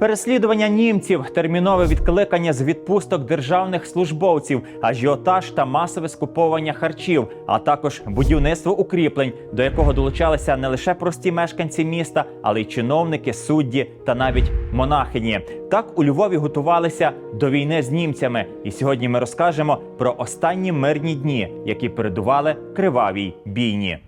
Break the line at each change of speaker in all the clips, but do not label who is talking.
Переслідування німців, термінове відкликання з відпусток державних службовців, ажіотаж та масове скуповування харчів, а також будівництво укріплень, до якого долучалися не лише прості мешканці міста, але й чиновники, судді та навіть монахині. Так у Львові готувалися до війни з німцями. І сьогодні ми розкажемо про останні мирні дні, які передували кривавій бійні.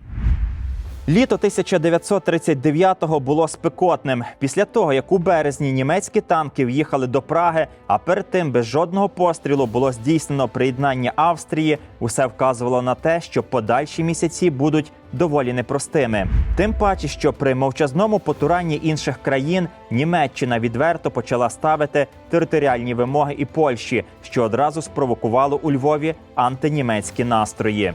Літо 1939-го було спекотним. Після того, як у березні німецькі танки в'їхали до Праги, а перед тим без жодного пострілу було здійснено приєднання Австрії, усе вказувало на те, що подальші місяці будуть доволі непростими. Тим паче, що при мовчазному потуранні інших країн Німеччина відверто почала ставити територіальні вимоги і Польщі, що одразу спровокувало у Львові антинімецькі настрої.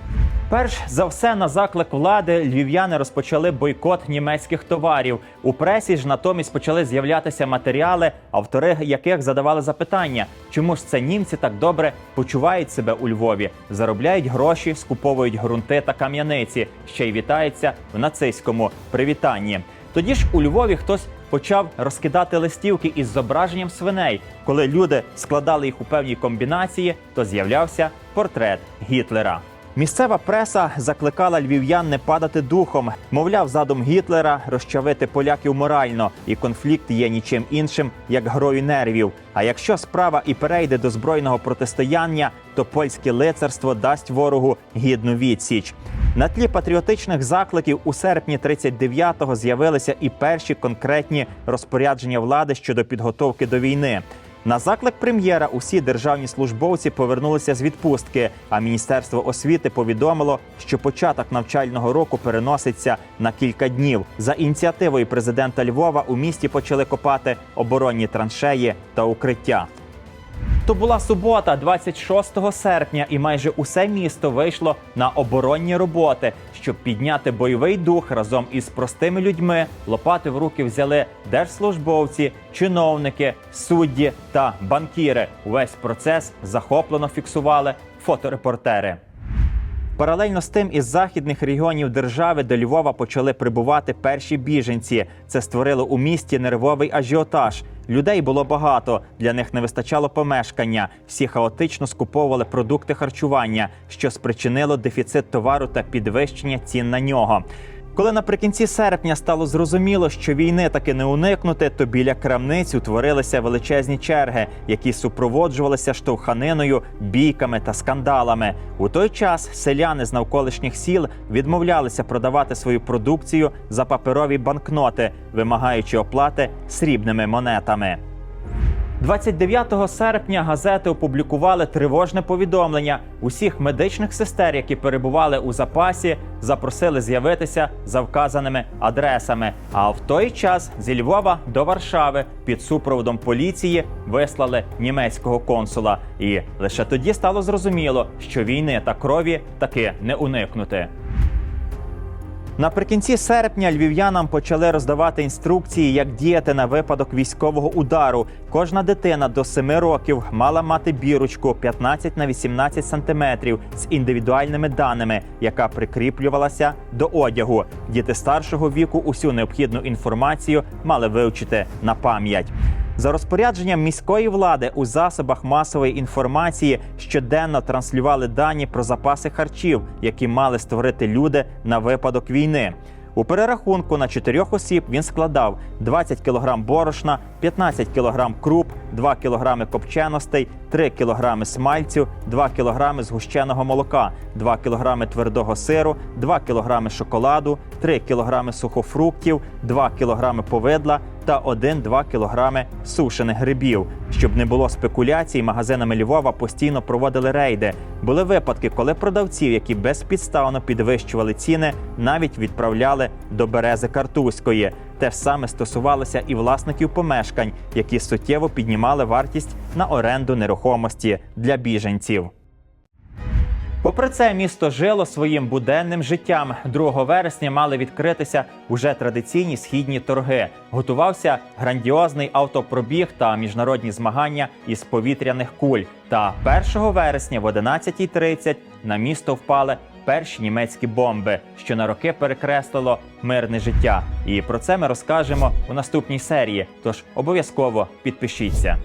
Перш за все, на заклик влади львів'яни розпочали бойкот німецьких товарів. У пресі ж натомість почали з'являтися матеріали, автори яких задавали запитання, чому ж це німці так добре почувають себе у Львові, заробляють гроші, скуповують ґрунти та кам'яниці, ще й вітаються в нацистському привітанні. Тоді ж у Львові хтось почав розкидати листівки із зображенням свиней. Коли люди складали їх у певній комбінації, то з'являвся портрет Гітлера. Місцева преса закликала львів'ян не падати духом. Мовляв, задум Гітлера розчавити поляків морально, і конфлікт є нічим іншим, як грою нервів. А якщо справа і перейде до збройного протистояння, то польське лицарство дасть ворогу гідну відсіч. На тлі патріотичних закликів у серпні 39-го з'явилися і перші конкретні розпорядження влади щодо підготовки до війни. На заклик прем'єра усі державні службовці повернулися з відпустки. А міністерство освіти повідомило, що початок навчального року переноситься на кілька днів. За ініціативою президента Львова у місті почали копати оборонні траншеї та укриття. То була субота, 26 серпня, і майже усе місто вийшло на оборонні роботи, щоб підняти бойовий дух разом із простими людьми. Лопати в руки взяли держслужбовці, чиновники, судді та банкіри. Увесь процес захоплено фіксували фоторепортери. Паралельно з тим із західних регіонів держави до Львова почали прибувати перші біженці. Це створило у місті нервовий ажіотаж. Людей було багато, для них не вистачало помешкання. Всі хаотично скуповували продукти харчування, що спричинило дефіцит товару та підвищення цін на нього. Коли наприкінці серпня стало зрозуміло, що війни таки не уникнути, то біля крамниць утворилися величезні черги, які супроводжувалися штовханиною, бійками та скандалами. У той час селяни з навколишніх сіл відмовлялися продавати свою продукцію за паперові банкноти, вимагаючи оплати срібними монетами. 29 серпня газети опублікували тривожне повідомлення. Усіх медичних сестер, які перебували у запасі, запросили з'явитися за вказаними адресами. А в той час зі Львова до Варшави під супроводом поліції вислали німецького консула. І лише тоді стало зрозуміло, що війни та крові таки не уникнути. Наприкінці серпня львів'янам почали роздавати інструкції, як діяти на випадок військового удару. Кожна дитина до 7 років мала мати бірочку 15 на 18 сантиметрів з індивідуальними даними, яка прикріплювалася до одягу. Діти старшого віку усю необхідну інформацію мали вивчити на пам'ять. За розпорядженням міської влади у засобах масової інформації щоденно транслювали дані про запаси харчів, які мали створити люди на випадок війни. У перерахунку на чотирьох осіб він складав 20 кг борошна, 15 кг круп, 2 кг копченостей, 3 кг смальцю, 2 кг згущеного молока, 2 кг твердого сиру, 2 кг шоколаду, 3 кг сухофруктів, 2 кг повидла та 1-2 кг сушених грибів. Щоб не було спекуляцій, магазинами Львова постійно проводили рейди. Були випадки, коли продавців, які безпідставно підвищували ціни, навіть відправляли до берези Картузької. Те ж саме стосувалося і власників помешкань, які суттєво піднімали вартість на оренду нерухомості для біженців. Попри це, місто жило своїм буденним життям. 2 вересня мали відкритися уже традиційні східні торги. Готувався грандіозний автопробіг та міжнародні змагання із повітряних куль. Та 1 вересня в 11.30 на місто впали перші німецькі бомби, що на роки перекреслило мирне життя. І про це ми розкажемо у наступній серії. Тож обов'язково підпишіться.